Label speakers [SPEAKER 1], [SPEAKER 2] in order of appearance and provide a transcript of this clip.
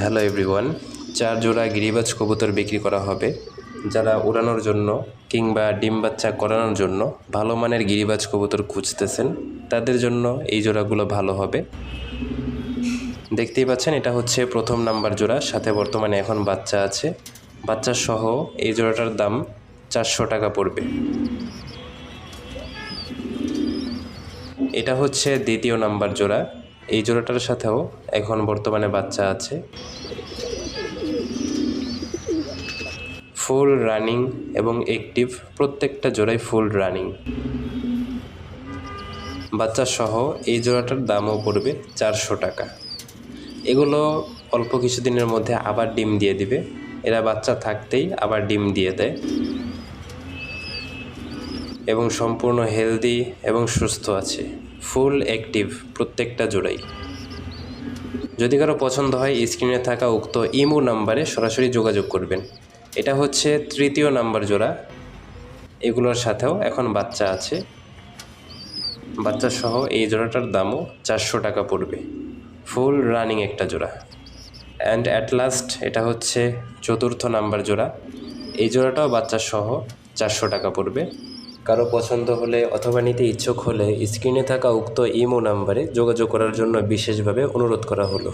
[SPEAKER 1] Hello everyone চার জোড়া গিরিবাজ কবুতর বিক্রি করা হবে। যারা উড়ানোর জন্য কিংবা ডিম বাচ্চা করানোর জন্য ভালো মানের গিরিবাজ কবুতর খুঁজতেছেন, তাদের জন্য এই জোড়াগুলো ভালো হবে। দেখতেই পাচ্ছেন, এটা হচ্ছে প্রথম নাম্বার জোড়া, সাথে বর্তমানে এখন বাচ্চা আছে। বাচ্চা সহ এই জোড়াটার দাম চারশো টাকা পড়বে। এটা হচ্ছে দ্বিতীয় নাম্বার জোড়া। এই জোড়াটার সাথেও এখন বর্তমানে বাচ্চা আছে। ফুল রানিং এবং অ্যাক্টিভ প্রত্যেকটা জোড়াই ফুল রানিং বাচ্চা সহ এই জোড়াটার দামও পড়বে চারশো টাকা। এগুলো অল্প কিছুদিনের মধ্যে আবার ডিম দিয়ে দিবে। এরা বাচ্চা থাকতেই আবার ডিম দিয়ে দেয়। এবং সম্পূর্ণ হেলদি এবং সুস্থ আছে। ফুল অ্যাক্টিভ, প্রত্যেকটা জোড়াই। যদি কারও পছন্দ হয় স্ক্রিনে থাকা উক্ত ইমো নাম্বারে সরাসরি যোগাযোগ করবেন। এটা হচ্ছে তৃতীয় নাম্বার জোড়া। এগুলোর সাথেও এখন বাচ্চা আছে। বাচ্চা সহ এই জোড়াটার দামও চারশো টাকা পড়বে। ফুল রানিং একটা জোড়া। অ্যান্ড অ্যাট লাস্ট এটা হচ্ছে চতুর্থ নাম্বার জোড়া। এই জোড়াটাও বাচ্চা সহ চারশো টাকা পড়বে। কারও পছন্দ হলে অথবা নিতে ইচ্ছুক হলে স্ক্রিনে থাকা উক্ত ইমো নাম্বারে যোগাযোগ করার জন্য বিশেষভাবে অনুরোধ করা হলো।